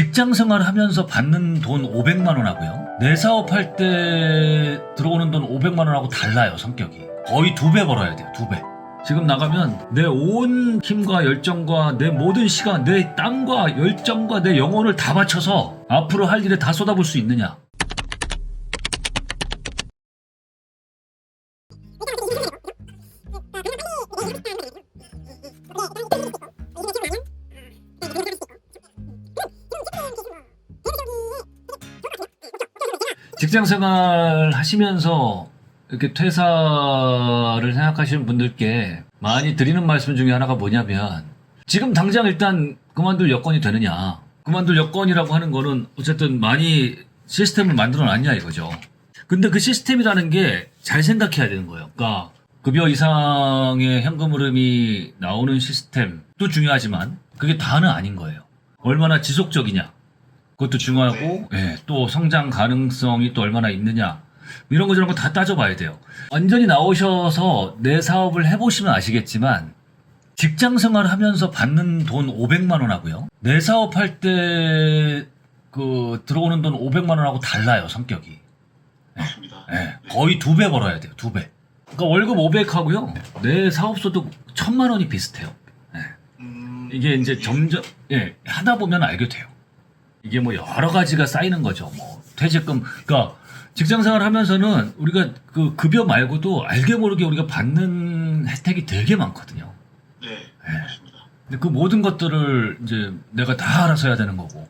직장 생활 하면서 받는 돈 500만 원하고요. 내 사업할 때 들어오는 돈 500만 원하고 달라요, 성격이. 거의 두 배 벌어야 돼요, 두 배. 지금 나가면 내 온 힘과 열정과 내 모든 시간, 내 땀과 열정과 내 영혼을 다 바쳐서 앞으로 할 일에 다 쏟아볼 수 있느냐? 직장 생활 하시면서 이렇게 퇴사를 생각하시는 분들께 많이 드리는 말씀 중에 하나가 뭐냐면 지금 당장 일단 그만둘 여건이 되느냐. 그만둘 여건이라고 하는 거는 어쨌든 많이 시스템을 만들어 놨냐 이거죠. 근데 그 시스템이라는 게 잘 생각해야 되는 거예요. 그러니까 급여 이상의 현금 흐름이 나오는 시스템도 중요하지만 그게 다는 아닌 거예요. 얼마나 지속적이냐. 그것도 중요하고 예, 또 성장 가능성이 또 얼마나 있느냐 이런 거 저런 거 다 따져봐야 돼요. 완전히 나오셔서 내 사업을 해보시면 아시겠지만 직장 생활하면서 받는 돈 500만 원하고요. 내 사업할 때 그 들어오는 돈 500만 원하고 달라요 성격이. 맞습니다. 예, 거의 두 배 벌어야 돼요 두 배. 그러니까 월급 500하고요. 내 사업소득 천만 원이 비슷해요. 예. 음, 이게 이제 점점 예 하다 보면 알게 돼요. 이게 뭐 여러 가지가 쌓이는 거죠. 뭐 퇴직금 그러니까 직장 생활 하면서는 우리가 그 급여 말고도 알게 모르게 우리가 받는 혜택이 되게 많거든요. 네, 예. 맞습니다. 근데 그 모든 것들을 이제 내가 다 알아서 해야 되는 거고.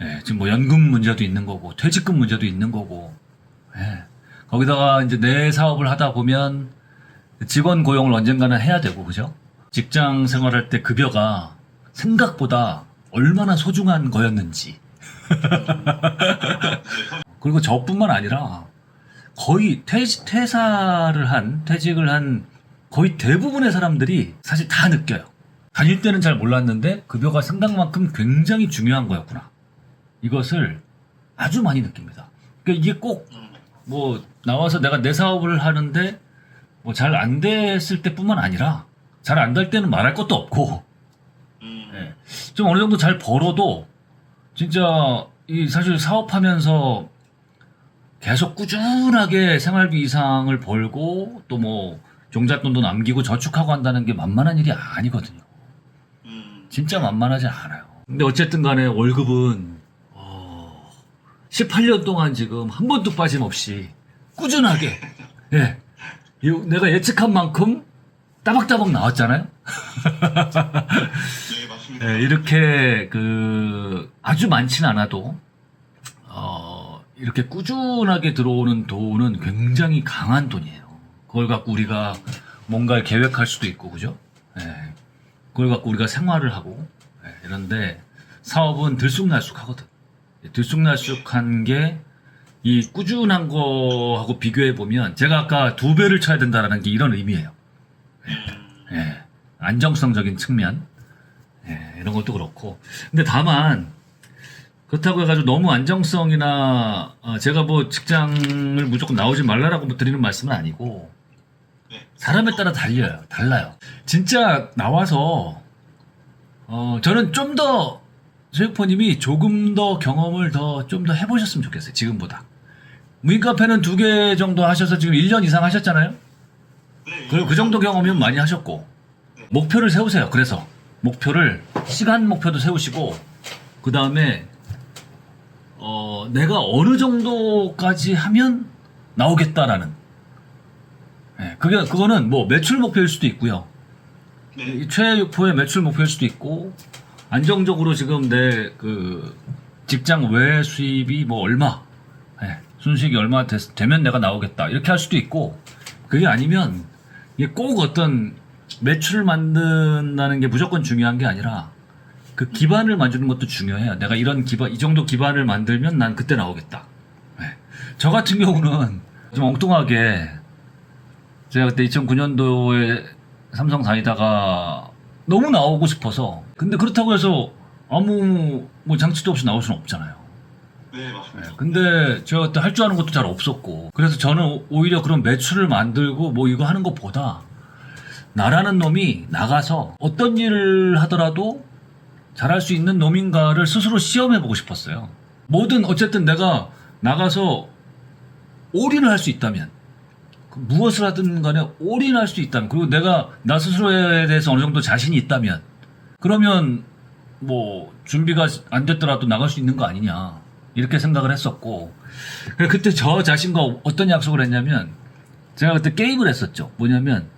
예, 지금 뭐 연금 문제도 있는 거고 퇴직금 문제도 있는 거고. 예. 거기다가 이제 내 사업을 하다 보면 직원 고용을 언젠가는 해야 되고 그죠? 직장 생활할 때 급여가 생각보다 얼마나 소중한 거였는지. 그리고 저뿐만 아니라 거의 퇴, 퇴사를 한, 퇴직을 한 거의 대부분의 사람들이 사실 다 느껴요. 다닐 때는 잘 몰랐는데 급여가 상당만큼 굉장히 중요한 거였구나. 이것을 아주 많이 느낍니다. 그러니까 이게 꼭 음, 뭐 나와서 내가 내 사업을 하는데 뭐 잘 안 됐을 때뿐만 아니라 잘 안 될 때는 말할 것도 없고 음, 예. 좀 어느 정도 잘 벌어도 진짜 이 사실 사업하면서 계속 꾸준하게 생활비 이상을 벌고 또 뭐 종잣돈도 남기고 저축하고 한다는 게 만만한 일이 아니거든요. 음, 진짜 만만하지 않아요. 근데 어쨌든 간에 월급은 어, 18년 동안 지금 한 번도 빠짐없이 꾸준하게 예. 이- 내가 예측한 만큼 따박따박 나왔잖아요. 네. 예, 이렇게 그 아주 많진 않아도 어, 이렇게 꾸준하게 들어오는 돈은 굉장히 강한 돈이에요. 그걸 갖고 우리가 뭔가를 계획할 수도 있고 그죠? 예. 그걸 갖고 우리가 생활을 하고 예, 이런데 사업은 들쑥날쑥하거든. 들쑥날쑥한 게 이 꾸준한 거하고 비교해 보면 제가 아까 두 배를 쳐야 된다라는 게 이런 의미예요. 예. 안정성적인 측면 예, 이런 것도 그렇고. 근데 다만, 그렇다고 해가지고 너무 안정성이나, 어, 제가 뭐 직장을 무조건 나오지 말라라고 뭐 드리는 말씀은 아니고, 네. 사람에 따라 달려요. 달라요. 진짜 나와서, 어, 저는 좀 더, 소유포님이 조금 더 경험을 더, 좀 더 해보셨으면 좋겠어요. 지금보다. 무인카페는 두 개 정도 하셔서 지금 1년 이상 하셨잖아요? 네, 그, 그 정도 경험이면 많이 하셨고 목표를 세우세요. 그래서 목표를 시간 목표도 세우시고 그 다음에 어, 내가 어느 정도까지 하면 나오겠다라는. 예, 그게 그거는 뭐 매출 목표일 수도 있고요. 네, 이 최육포의 매출 목표일 수도 있고 안정적으로 지금 내 그 직장 외 수입이 뭐 얼마 예, 순수익이 얼마 됐, 되면 내가 나오겠다. 이렇게 할 수도 있고 그게 아니면 이게 꼭 어떤 매출을 만든다는 게 무조건 중요한 게 아니라 그 기반을 만드는 것도 중요해요. 내가 이런 기반 이 정도 기반을 만들면 난 그때 나오겠다. 예. 저 같은 경우는 좀 엉뚱하게 제가 그때 2009년도에 삼성 다니다가 너무 나오고 싶어서 근데 그렇다고 해서 아무 뭐 장치도 없이 나올 수는 없잖아요. 네, 네, 맞습니다. 근데 제가 그때 할 줄 아는 것도 잘 없었고 그래서 저는 오- 오히려 그런 매출을 만들고 뭐 이거 하는 것보다 나라는 놈이 나가서 어떤 일을 하더라도 잘할 수 있는 놈인가를 스스로 시험해 보고 싶었어요. 뭐든 어쨌든 내가 나가서 올인을 할 수 있다면 그 무엇을 하든 간에 올인할 수 있다면 그리고 내가 나 스스로에 대해서 어느 정도 자신이 있다면 그러면 뭐 준비가 안 됐더라도 나갈 수 있는 거 아니냐 이렇게 생각을 했었고 그때 저 자신과 어떤 약속을 했냐면 제가 그때 게임을 했었죠 뭐냐면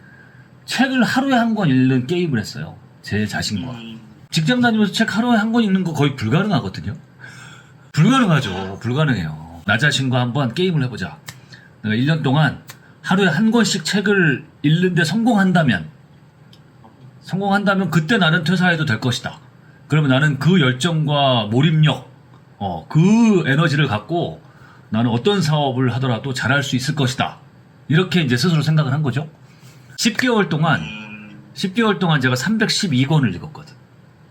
책을 하루에 한 권 읽는 게임을 했어요 제 자신과 음, 직장 다니면서 책 하루에 한 권 읽는 거 거의 불가능하거든요. 불가능하죠. 불가능해요. 나 자신과 한번 게임을 해보자. 내가 1년 동안 하루에 한 권씩 책을 읽는데 성공한다면, 성공한다면 그때 나는 퇴사해도 될 것이다. 그러면 나는 그 열정과 몰입력, 어, 그 에너지를 갖고 나는 어떤 사업을 하더라도 잘할 수 있을 것이다. 이렇게 이제 스스로 생각을 한 거죠. 10개월 동안 음, 10개월 동안 제가 312권을 읽었거든.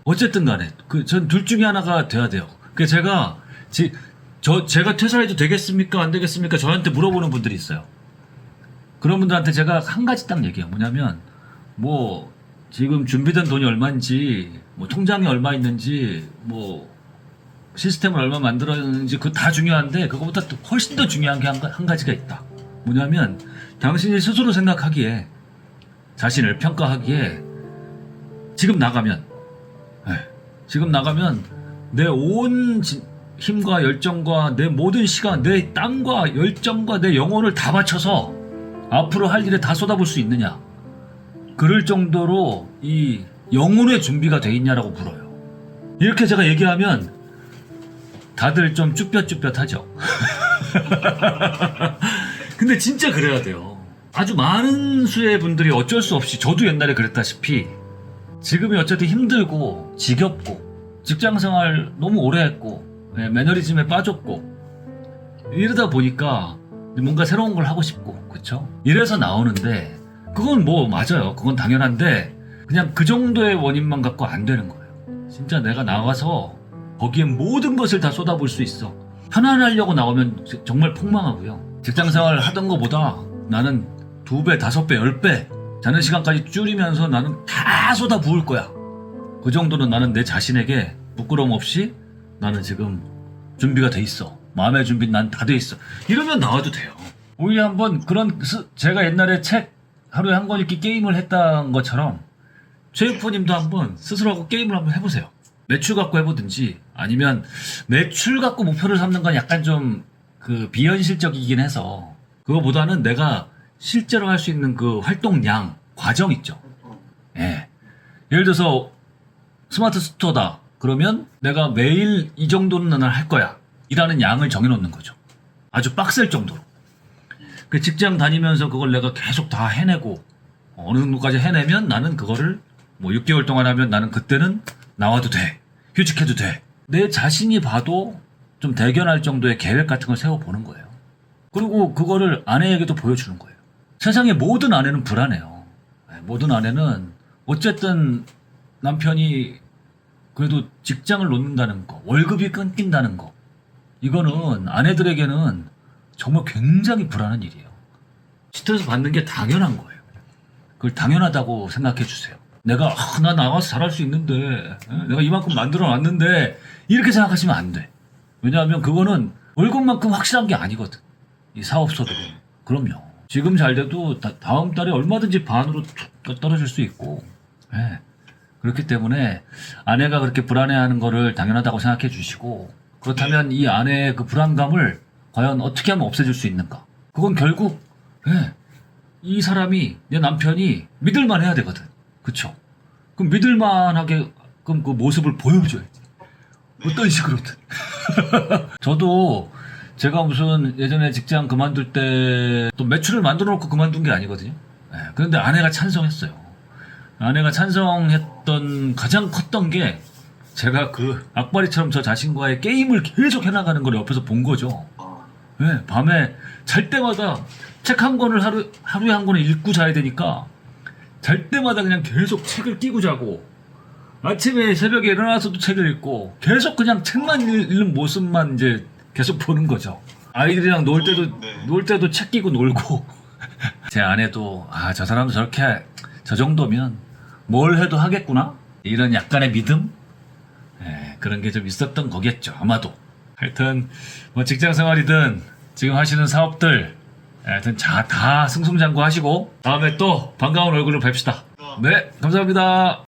어쨌든 간에 그 전 둘 중에 하나가 돼야 돼요. 그 제가 지, 저 제가 퇴사해도 되겠습니까 안 되겠습니까 저한테 물어보는 분들이 있어요. 그런 분들한테 제가 한 가지 딱 얘기해요. 뭐냐면 뭐 지금 준비된 돈이 얼마인지 뭐 통장에 얼마 있는지 뭐 시스템을 얼마 만들었는지 그거 다 중요한데 그거보다 또 훨씬 더 중요한 게 한 가지가 있다. 뭐냐면 당신이 스스로 생각하기에 자신을 평가하기에 지금 나가면 예, 지금 나가면 내 온 힘과 열정과 내 모든 시간, 내 땀과 열정과 내 영혼을 다 바쳐서 앞으로 할 일에 다 쏟아볼 수 있느냐? 그럴 정도로 이 영혼의 준비가 돼 있냐라고 물어요. 이렇게 제가 얘기하면 다들 좀 쭈뼛쭈뼛하죠. 근데 진짜 그래야 돼요. 아주 많은 수의 분들이 어쩔 수 없이 저도 옛날에 그랬다시피 지금이 어쨌든 힘들고 지겹고 직장 생활 너무 오래 했고 예, 매너리즘에 빠졌고 이러다 보니까 뭔가 새로운 걸 하고 싶고 그쵸? 이래서 나오는데 그건 뭐 맞아요. 그건 당연한데 그냥 그 정도의 원인만 갖고 안 되는 거예요. 진짜 내가 나가서 거기에 모든 것을 다 쏟아볼 수 있어. 편안하려고 나오면 지- 정말 폭망하고요. 직장 생활 하던 것보다 나는 두 배, 다섯 배, 열 배, 자는 시간까지 줄이면서 나는 다 쏟아 부을 거야. 그 정도는 나는 내 자신에게 부끄러움 없이 나는 지금 준비가 돼 있어. 마음의 준비 난 다 돼 있어. 이러면 나와도 돼요. 우리 한번 그런 스- 제가 옛날에 책 하루에 한 권 읽기 게임을 했던 것처럼 최유포님도 한번 스스로하고 게임을 한번 해보세요. 매출 갖고 해보든지 아니면 매출 갖고 목표를 삼는 건 약간 좀 그 비현실적이긴 해서 그거보다는 내가 실제로 할 수 있는 그 활동량 과정 있죠. 예. 예를 들어서 스마트 스토어다. 그러면 내가 매일 이 정도는 나는 할 거야. 이라는 양을 정해놓는 거죠. 아주 빡셀 정도로. 그 직장 다니면서 그걸 내가 계속 다 해내고 어느 정도까지 해내면 나는 그거를 뭐 6개월 동안 하면 나는 그때는 나와도 돼. 휴직해도 돼. 내 자신이 봐도 좀 대견할 정도의 계획 같은 걸 세워보는 거예요. 그리고 그거를 아내에게도 보여주는 거예요. 세상의 모든 아내는 불안해요. 네, 모든 아내는 어쨌든 남편이 그래도 직장을 놓는다는 거, 월급이 끊긴다는 거, 이거는 아내들에게는 정말 굉장히 불안한 일이에요. 스트레스 받는 게 당연한 거예요. 그걸 당연하다고 생각해 주세요. 내가 아, 나 나가서 잘할 수 있는데 에? 내가 이만큼 만들어 놨는데 이렇게 생각하시면 안 돼. 왜냐하면 그거는 월급만큼 확실한 게 아니거든. 이 사업 소득은. 그럼요. 지금 잘 돼도 다, 다음 달에 얼마든지 반으로 툭 떨어질 수 있고. 예. 그렇기 때문에 아내가 그렇게 불안해하는 거를 당연하다고 생각해 주시고 그렇다면 이 아내의 그 불안감을 과연 어떻게 하면 없애줄 수 있는가? 그건 결국 예, 이 사람이 내 남편이 믿을만 해야 되거든. 그쵸? 그럼 믿을만하게 그럼 그 모습을 보여줘야지. 어떤 식으로든. 저도 제가 무슨 예전에 직장 그만둘 때 또 매출을 만들어 놓고 그만둔 게 아니거든요. 예, 그런데 아내가 찬성했어요. 아내가 찬성했던 가장 컸던 게 제가 그 악바리처럼 저 자신과의 게임을 계속 해나가는 걸 옆에서 본 거죠. 아, 네, 밤에 잘 때마다 책 한 권을 하루, 하루에 한 권을 읽고 자야 되니까 잘 때마다 그냥 계속 책을 끼고 자고 아침에 새벽에 일어나서도 책을 읽고 계속 그냥 책만 읽- 읽는 모습만 이제 계속 보는 거죠. 아이들이랑 놀 때도 네. 놀 때도 책 끼고 놀고 제 아내도 아 저 사람도 저렇게 저 정도면 뭘 해도 하겠구나 이런 약간의 믿음 그런 게 좀 있었던 거겠죠. 아마도. 하여튼 뭐 직장 생활이든 지금 하시는 사업들 하여튼 자, 다 승승장구 하시고 다음에 또 반가운 얼굴로 뵙시다. 네, 감사합니다.